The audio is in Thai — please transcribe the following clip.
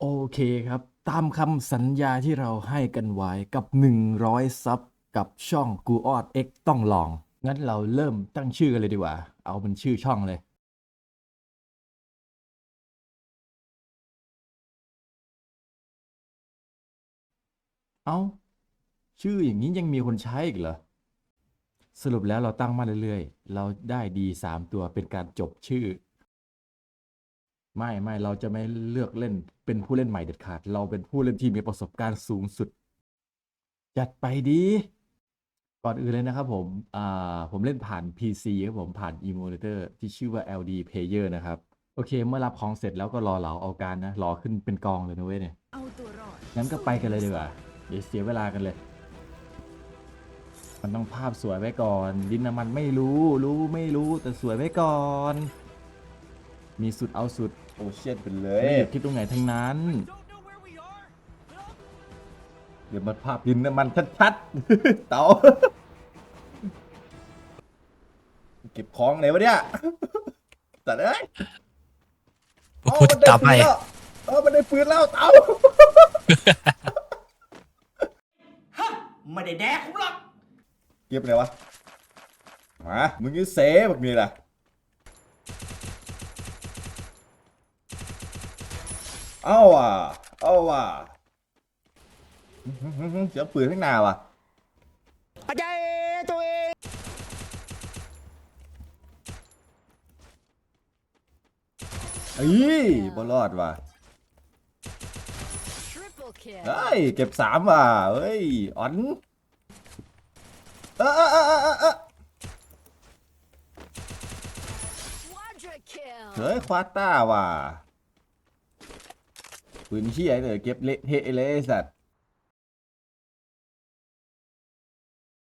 โอเคครับ ตามคำสัญญาที่เราให้กันไว้กับ 100 ซับกับช่องกูออด X ต้องลอง งั้นเราเริ่มตั้งชื่อกันเลยดีกว่า เอาเป็นชื่อช่องเลย เอา้า ชื่ออย่างนี้ยังมีคนใช้อีกเหรอ สรุปแล้วเราตั้งมาเรื่อยๆ เราได้ดีสามตัวเป็นการจบชื่อ ไม่ไม่เราจะไม่เลือกเล่นเป็นผู้เล่นใหม่เด็ดขาด เราเป็นผู้เล่นที่มีประสบการณ์สูงสุด จัดไปดี ก่อนอื่นเลยนะครับผมอ่าผมเล่นผ่าน PC ครับผมผ่าน emulator ที่ชื่อว่า LD Player นะครับ โอเค เมื่อรับของเสร็จแล้วก็รอเหลาเอาการนะ รอขึ้นเป็นกองเลยนะเว้ยเนี่ยงั้นก็ไปกันเลยดีกว่าเดี๋ยวเสียเวลากันเลย มันต้องภาพสวยไว้ก่อน ดินน้ำมันไม่รู้ รู้ไม่รู้แต่สวยไว้ก่อน มีสุดเอาสุด โอ้เชียดไปเลไม่ยหยุดที่ตรงไหนทั้งนั้น เดี๋ยวมาภาพดินน้ำมันชัดๆ เต๋าเก็บของไหนวะเนี่ยตัดเอ้ยพูดต่อไปเออมันได้ปืนแล้วเต๋าไม่ได้แดกผมหรอก เก็บไหนวะ มา มึงยังเสแบบนี้ล่ะ เอาว่ะเอาว่ะเสียงปืนข้างหน้าว่ะอาจารย์ตัวเองเอ้ยบอลอดว่ะ Triple kill เฮ้ยเก็บสามว่ะเฮ้ยอ่อนเออเออเออเออเออ Quadra kill เฮ้ยควาต้าว่ะ ปืนเชี่ยเลยเก็บเละเทะเลยไอ้สัตว์